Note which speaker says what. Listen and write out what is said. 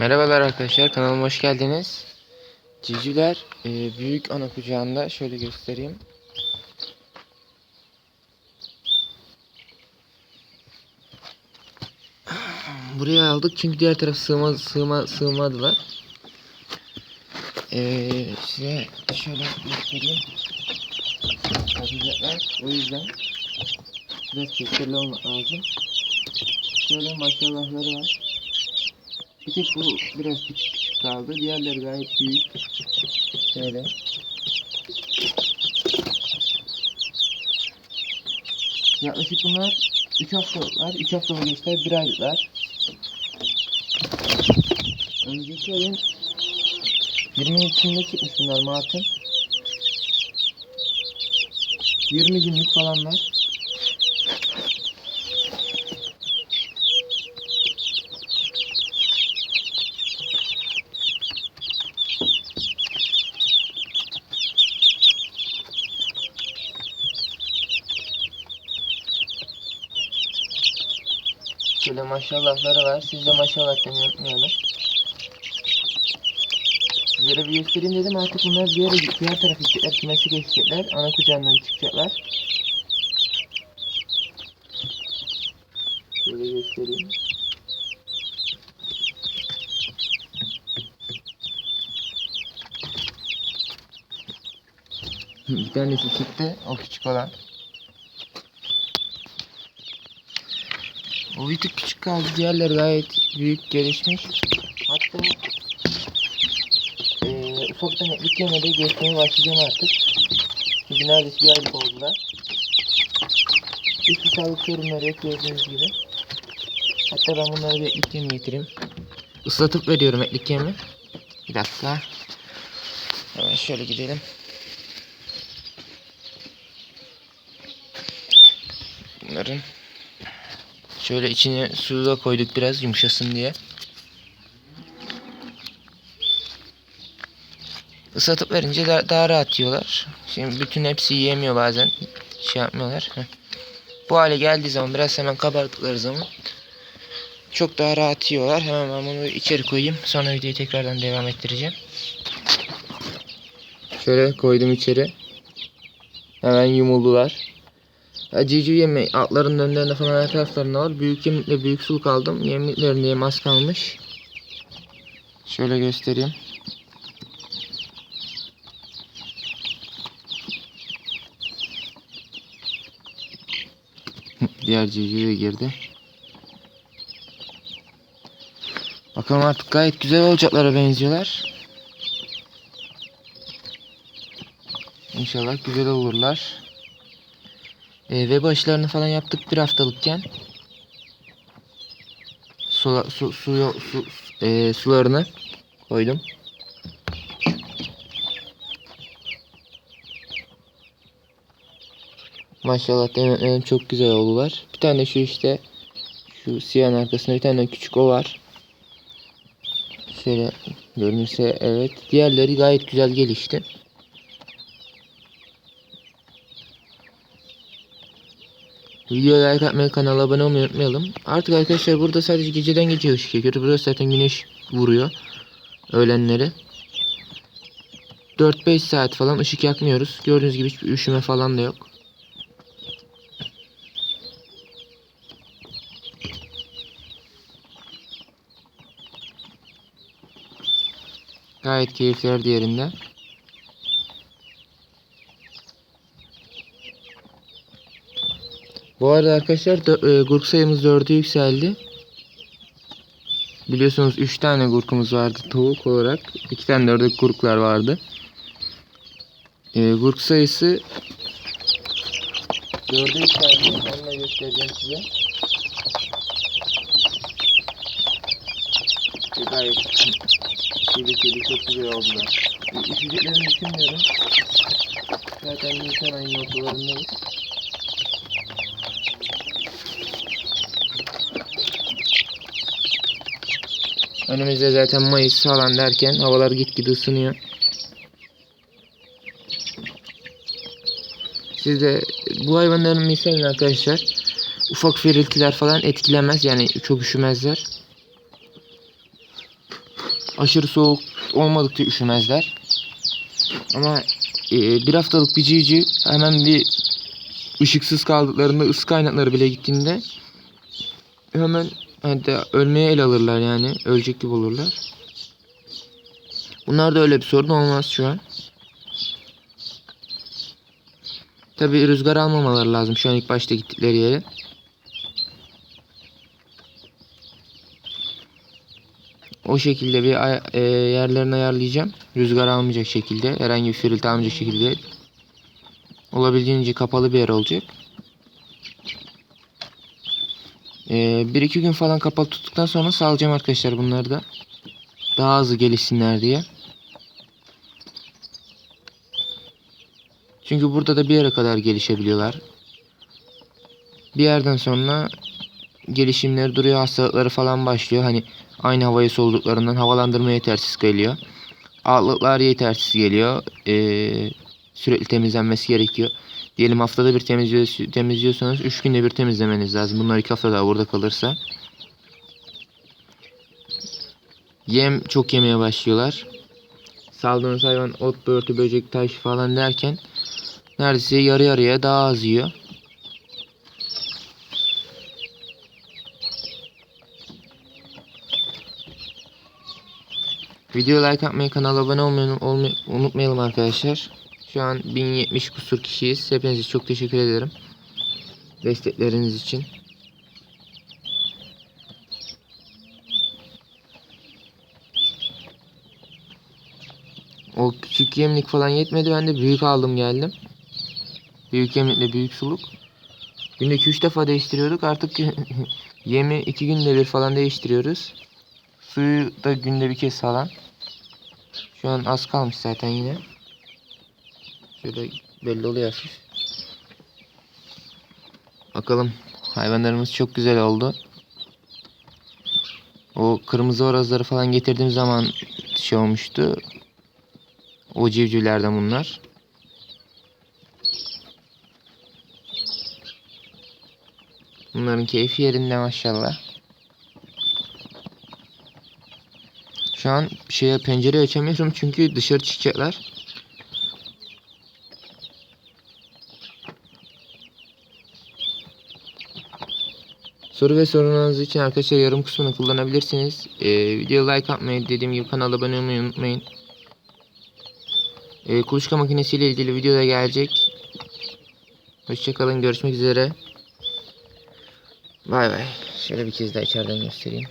Speaker 1: Merhabalar arkadaşlar kanalıma hoş geldiniz. Civcivler e, büyük ana kucağında şöyle göstereyim. Buraya aldık çünkü diğer taraf sığma, sığma, sığmadılar. E, size şöyle göstereyim. Kaçacaklar o yüzden biraz çekirli olmak lazım. Şöyle maşallahları var. Bir tek bu biraz küçük küçük kaldı. Diğerleri gayet büyük. Şöyle. Yaklaşık bunlar 3 haftalıklar. 3 haftalık gençler 1 aylıklar. Önceki ayın 22'sinde çıkmış bunlar Mart'ın. 20 günlük falanlar. Şöyle maşallahları var. Siz de maşallah unutmayalım. Sizlere bir göstereyim dedim. Artık bunlar diğer, diğer tarafa gidecekler. Kümesi geçecekler. Ana kucağından çıkacaklar. Şöyle göstereyim. Bir tanesi çıktı. O küçük olan. O bir tık küçük kaldı. Diğerleri gayet büyük gelişmiş. Hatta eee ufaktan etlik yemede geçmeye başlayacağım artık. Çünkü neredeyse bir aylık oldular. Hiçbir sağlık sorunları yok gördüğünüz gibi. Hatta ben bunları bir etlik yemi getireyim. Islatıp veriyorum etlik yemi. Bir dakika. Hemen şöyle gidelim. Bunların Şöyle içine suyu da koyduk biraz yumuşasın diye. Islatıp verince daha, daha rahat yiyorlar. Şimdi bütün hepsi yiyemiyor bazen. Şey yapmıyorlar. Bu hale geldiği zaman biraz hemen kabarttıkları zaman çok daha rahat yiyorlar. Hemen ben bunu içeri koyayım. Sonra videoyu tekrardan devam ettireceğim. Şöyle koydum içeri. Hemen yumuldular. Ya Cici yemi altların önlerinde falan her taraflarında var. Büyük yemlikle büyük suluk aldım. Yemliklerinde yem az kalmış. Şöyle göstereyim. Diğer cici de girdi. Bakalım artık gayet güzel olacaklara benziyorlar. İnşallah güzel olurlar. E, web aşılarını falan yaptık bir haftalıkken. Su, su, suyu, su, e, sularını koydum. Maşallah demetlerim çok güzel oldular. Bir tane şu işte şu siyahın arkasında bir tane küçük o var. Şöyle görünürse evet. Diğerleri gayet güzel gelişti. Videoya like atmayı, kanala abone olmayı unutmayalım. Artık arkadaşlar burada sadece geceden gece ışık yakıyoruz. Burası zaten güneş vuruyor. Öğlenleri. 4-5 saat falan ışık yakmıyoruz. Gördüğünüz gibi hiçbir üşüme falan da yok. Gayet keyifler diğerinde. Bu arada arkadaşlar dö- e, gurk sayımız 4'e yükseldi. Biliyorsunuz 3 tane gurkumuz vardı tavuk olarak. 2 tane de orada gurklar vardı. E, gurk sayısı 4'e yükseldi. Onu da göstereceğim size. İşte gayet kedi kedi çok güzel oldular. E, Üşüdüklerini düşünmüyorum. Zaten Nisan ayının ortalarındayız. Önümüzde zaten Mayıs falan derken havalar gitgide ısınıyor. Siz de bu hayvanların misalini arkadaşlar ufak feriltiler falan etkilemez yani çok üşümezler. aşırı soğuk olmadıkça üşümezler. Ama e, bir haftalık bir civciv hemen bir ışıksız kaldıklarında ısı kaynakları bile gittiğinde hemen hatta ölmeye el alırlar yani ölecek gibi olurlar. Bunlarda öyle bir sorun olmaz şu an. Tabi rüzgar almamaları lazım şu an ilk başta gittikleri yere. O şekilde bir e, yerlerini ayarlayacağım. Rüzgar almayacak şekilde. Herhangi bir fırıltı almayacak şekilde. Olabildiğince kapalı bir yer olacak. E, bir iki gün falan kapalı tuttuktan sonra salacağım arkadaşlar bunları da. Daha hızlı gelişsinler diye. Çünkü burada da bir yere kadar gelişebiliyorlar. Bir yerden sonra gelişimleri duruyor, hastalıkları falan başlıyor. Hani aynı havayı soluduklarından havalandırma yetersiz geliyor. Altlıklar yetersiz geliyor. Ee, sürekli temizlenmesi gerekiyor. Diyelim haftada bir temizliyor, temizliyorsanız 3 günde bir temizlemeniz lazım. Bunlar 2 hafta daha burada kalırsa. Yem çok yemeye başlıyorlar. Saldığınız hayvan ot, börtü, böcek, taş falan derken neredeyse yarı yarıya daha az yiyor. Video like atmayı, kanala abone olmayı, olmayı unutmayalım arkadaşlar. Şu an 1070 kusur kişiyiz. Hepinize çok teşekkür ederim. Destekleriniz için. O küçük yemlik falan yetmedi. Ben de büyük aldım geldim. Büyük yemlikle büyük suluk. Günde 2-3 defa değiştiriyorduk. Artık yemi 2 günde bir falan değiştiriyoruz. Suyu da günde bir kez falan. Şu an az kalmış zaten yine. Şöyle belli oluyor hafif. Bakalım. Hayvanlarımız çok güzel oldu. O kırmızı horozları falan getirdiğim zaman şey olmuştu. O civcivlerden bunlar. Bunların keyfi yerinde maşallah. Şu an şeye pencereyi açamıyorum çünkü dışarı çıkacaklar. Soru ve sorunlarınız için arkadaşlar yorum kısmını kullanabilirsiniz. Ee, videoya like atmayı, dediğim gibi kanala abone olmayı unutmayın. Ee, kuluçka makinesiyle ilgili video da gelecek. Hoşçakalın, görüşmek üzere. Bay bay. Şöyle bir kez daha içeriden göstereyim.